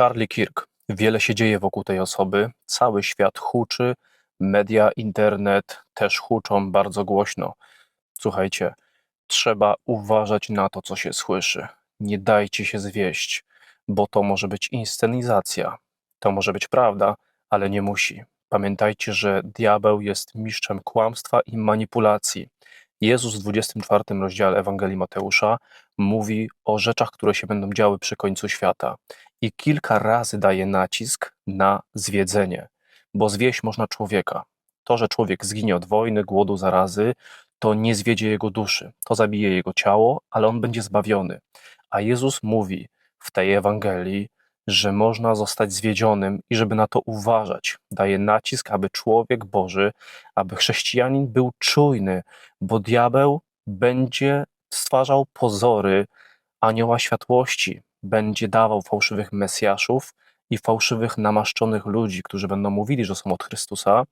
Charlie Kirk. Wiele się dzieje wokół tej osoby. Cały świat huczy, media, internet też huczą bardzo głośno. Słuchajcie, trzeba uważać na to, co się słyszy. Nie dajcie się zwieść, bo to może być inscenizacja. To może być prawda, ale nie musi. Pamiętajcie, że diabeł jest mistrzem kłamstwa i manipulacji. Jezus w 24 rozdziale Ewangelii Mateusza mówi o rzeczach, które się będą działy przy końcu świata. I kilka razy daje nacisk na zwiedzenie, bo zwieść można człowieka. To, że człowiek zginie od wojny, głodu, zarazy, to nie zwiedzie jego duszy. To zabije jego ciało, ale on będzie zbawiony. A Jezus mówi w tej Ewangelii, że można zostać zwiedzionym i żeby na to uważać. Daje nacisk, aby człowiek Boży, aby chrześcijanin był czujny, bo diabeł będzie stwarzał pozory anioła światłości, będzie dawał fałszywych mesjaszów i fałszywych namaszczonych ludzi, którzy będą mówili, że są od Chrystusa,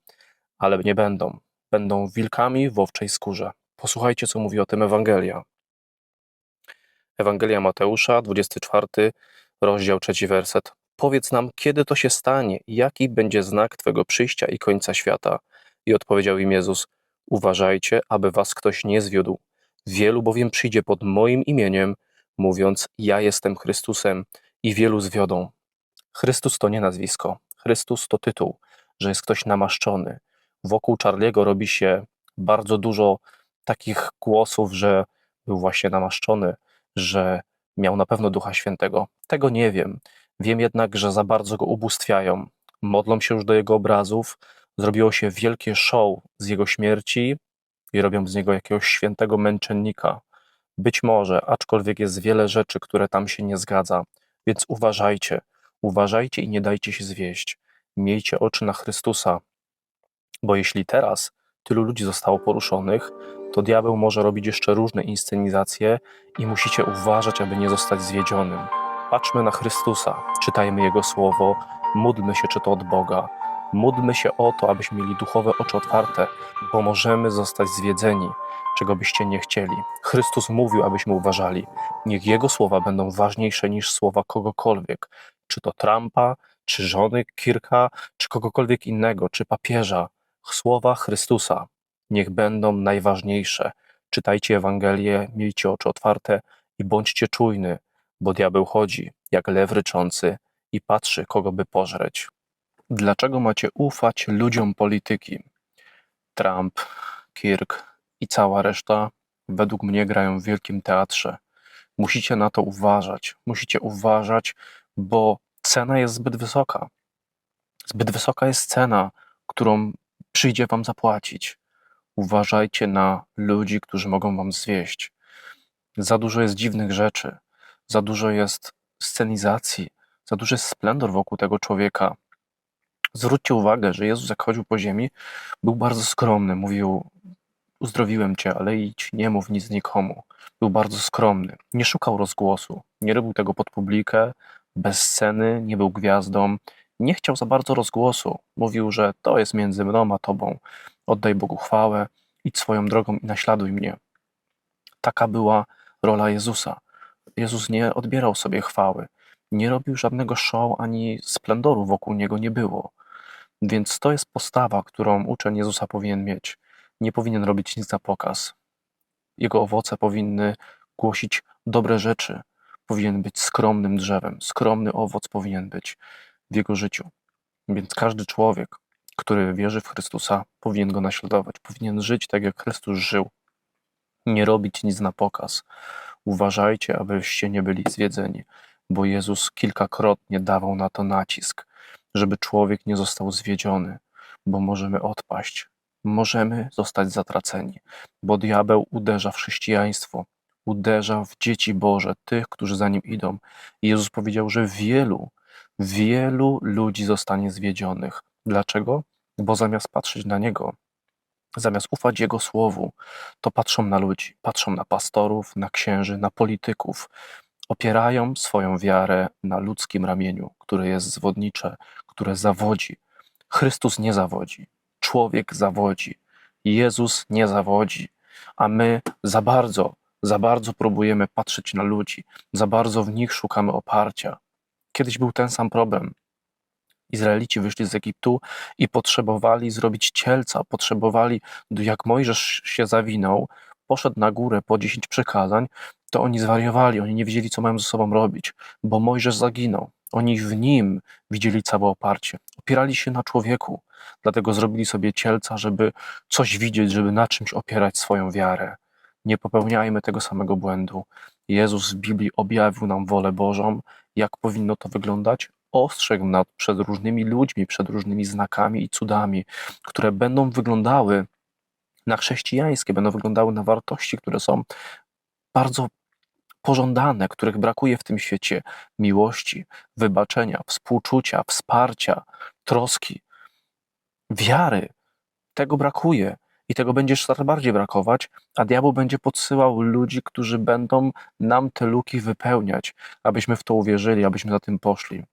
ale nie będą. Będą wilkami w owczej skórze. Posłuchajcie, co mówi o tym Ewangelia. Ewangelia Mateusza, 24 rozdział, trzeci werset. Powiedz nam, kiedy to się stanie jaki będzie znak Twego przyjścia i końca świata. I odpowiedział im Jezus, uważajcie, aby was ktoś nie zwiódł. Wielu bowiem przyjdzie pod moim imieniem, mówiąc, ja jestem Chrystusem i wielu zwiodą. Chrystus to nie nazwisko, Chrystus to tytuł, że jest ktoś namaszczony. Wokół Charliego robi się bardzo dużo takich głosów, że był właśnie namaszczony, że miał na pewno Ducha Świętego. Tego nie wiem. Wiem jednak, że za bardzo go ubóstwiają. Modlą się już do jego obrazów. Zrobiło się wielkie show z jego śmierci i robią z niego jakiegoś świętego męczennika. Być może, aczkolwiek jest wiele rzeczy, które tam się nie zgadza. Więc uważajcie, uważajcie i nie dajcie się zwieść. Miejcie oczy na Chrystusa, bo jeśli teraz tylu ludzi zostało poruszonych, to diabeł może robić jeszcze różne inscenizacje i musicie uważać, aby nie zostać zwiedzionym. Patrzmy na Chrystusa, czytajmy Jego słowo, módlmy się, czy to od Boga. Módlmy się o to, abyśmy mieli duchowe oczy otwarte, bo możemy zostać zwiedzeni, czego byście nie chcieli. Chrystus mówił, abyśmy uważali. Niech Jego słowa będą ważniejsze niż słowa kogokolwiek, czy to Trumpa, czy żony Kirka, czy kogokolwiek innego, czy papieża. Słowa Chrystusa niech będą najważniejsze. Czytajcie Ewangelię, miejcie oczy otwarte i bądźcie czujny, bo diabeł chodzi jak lew ryczący i patrzy, kogo by pożreć. Dlaczego macie ufać ludziom polityki? Trump, Kirk i cała reszta według mnie grają w wielkim teatrze. Musicie na to uważać. Musicie uważać, bo cena jest zbyt wysoka. Zbyt wysoka jest cena, którą przyjdzie wam zapłacić. Uważajcie na ludzi, którzy mogą wam zwieść. Za dużo jest dziwnych rzeczy, za dużo jest scenizacji, za duży jest splendor wokół tego człowieka. Zwróćcie uwagę, że Jezus, jak chodził po ziemi, był bardzo skromny. Mówił: Uzdrowiłem cię, ale idź, nie mów nic nikomu. Był bardzo skromny. Nie szukał rozgłosu. Nie robił tego pod publikę, bez sceny, nie był gwiazdą. Nie chciał za bardzo rozgłosu. Mówił, że to jest między mną a tobą. Oddaj Bogu chwałę, idź swoją drogą i naśladuj mnie. Taka była rola Jezusa. Jezus nie odbierał sobie chwały, nie robił żadnego show ani splendoru wokół niego nie było. Więc to jest postawa, którą uczeń Jezusa powinien mieć. Nie powinien robić nic na pokaz. Jego owoce powinny głosić dobre rzeczy. Powinien być skromnym drzewem. Skromny owoc powinien być w jego życiu. Więc każdy człowiek, który wierzy w Chrystusa, powinien go naśladować, powinien żyć tak, jak Chrystus żył. Nie robić nic na pokaz. Uważajcie, abyście nie byli zwiedzeni, bo Jezus kilkakrotnie dawał na to nacisk, żeby człowiek nie został zwiedziony, bo możemy odpaść, możemy zostać zatraceni, bo diabeł uderza w chrześcijaństwo, uderza w dzieci Boże, tych, którzy za nim idą. Jezus powiedział, że wielu, wielu ludzi zostanie zwiedzionych. Dlaczego? Bo zamiast patrzeć na Niego, zamiast ufać Jego słowu, to patrzą na ludzi, patrzą na pastorów, na księży, na polityków. Opierają swoją wiarę na ludzkim ramieniu, które jest zwodnicze, które zawodzi. Chrystus nie zawodzi, człowiek zawodzi, Jezus nie zawodzi, a my za bardzo, za bardzo próbujemy patrzeć na ludzi, za bardzo w nich szukamy oparcia Kiedyś był ten sam problem. Izraelici wyszli z Egiptu i potrzebowali zrobić cielca, potrzebowali, jak Mojżesz się zawinął, poszedł na górę po dziesięć przykazań, to oni zwariowali, oni nie wiedzieli, co mają ze sobą robić, bo Mojżesz zaginął. Oni w nim widzieli całe oparcie. Opierali się na człowieku, dlatego zrobili sobie cielca, żeby coś widzieć, żeby na czymś opierać swoją wiarę. Nie popełniajmy tego samego błędu. Jezus w Biblii objawił nam wolę Bożą, jak powinno to wyglądać. Ostrzegł przed różnymi ludźmi, przed różnymi znakami i cudami, które będą wyglądały na chrześcijańskie, będą wyglądały na wartości, które są bardzo pożądane, których brakuje w tym świecie miłości, wybaczenia, współczucia, wsparcia, troski, wiary. Tego brakuje i tego będzie coraz bardziej brakować, a diabeł będzie podsyłał ludzi, którzy będą nam te luki wypełniać, abyśmy w to uwierzyli, abyśmy za tym poszli.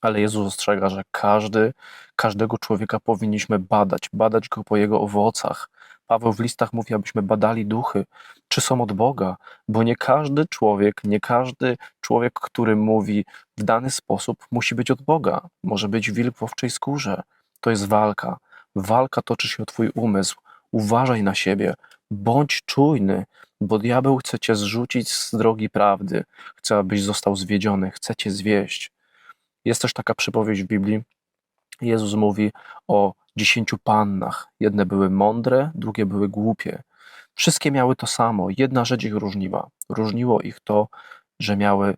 Ale Jezus ostrzega, że każdy, każdego człowieka powinniśmy badać, badać go po jego owocach. Paweł w listach mówi, abyśmy badali duchy, czy są od Boga, bo nie każdy człowiek, nie każdy człowiek, który mówi w dany sposób, musi być od Boga. Może być wilk w owczej skórze. To jest walka. Walka toczy się o Twój umysł. Uważaj na siebie, bądź czujny, bo diabeł chce Cię zrzucić z drogi prawdy, chce, abyś został zwiedziony, chce Cię zwieść. Jest też taka przypowieść w Biblii. Jezus mówi o dziesięciu pannach. Jedne były mądre, drugie były głupie. Wszystkie miały to samo. Jedna rzecz ich różniła. Różniło ich to, że miały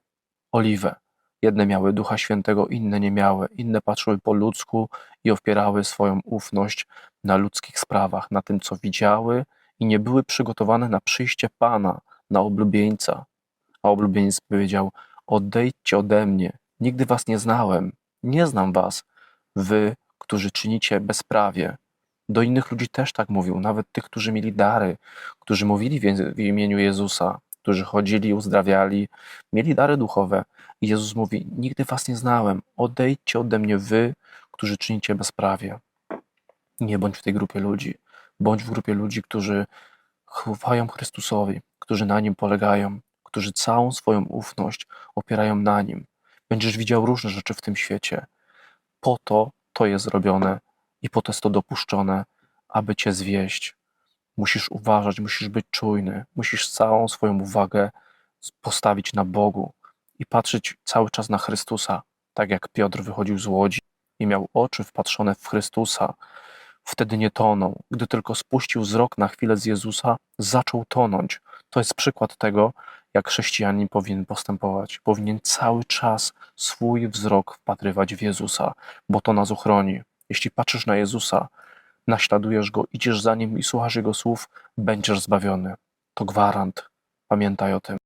oliwę. Jedne miały Ducha Świętego, inne nie miały. Inne patrzyły po ludzku i opierały swoją ufność na ludzkich sprawach, na tym, co widziały i nie były przygotowane na przyjście Pana, na oblubieńca. A oblubieniec powiedział: Odejdźcie ode mnie, nigdy was nie znałem, nie znam was, wy, którzy czynicie bezprawie. Do innych ludzi też tak mówił, nawet tych, którzy mieli dary, którzy mówili w imieniu Jezusa, którzy chodzili, uzdrawiali, mieli dary duchowe. I Jezus mówi: Nigdy was nie znałem, odejdźcie ode mnie, wy, którzy czynicie bezprawie. Nie bądź w tej grupie ludzi. Bądź w grupie ludzi, którzy chwają Chrystusowi, którzy na nim polegają, którzy całą swoją ufność opierają na nim. Będziesz widział różne rzeczy w tym świecie. Po to to jest zrobione i po to jest to dopuszczone, aby cię zwieść. Musisz uważać, musisz być czujny, musisz całą swoją uwagę postawić na Bogu i patrzeć cały czas na Chrystusa, tak jak Piotr wychodził z łodzi i miał oczy wpatrzone w Chrystusa. Wtedy nie tonął. Gdy tylko spuścił wzrok na chwilę z Jezusa, zaczął tonąć. To jest przykład tego, jak chrześcijanin powinien postępować. Powinien cały czas swój wzrok wpatrywać w Jezusa, bo to nas uchroni. Jeśli patrzysz na Jezusa, naśladujesz Go, idziesz za Nim i słuchasz Jego słów, będziesz zbawiony. To gwarant. Pamiętaj o tym.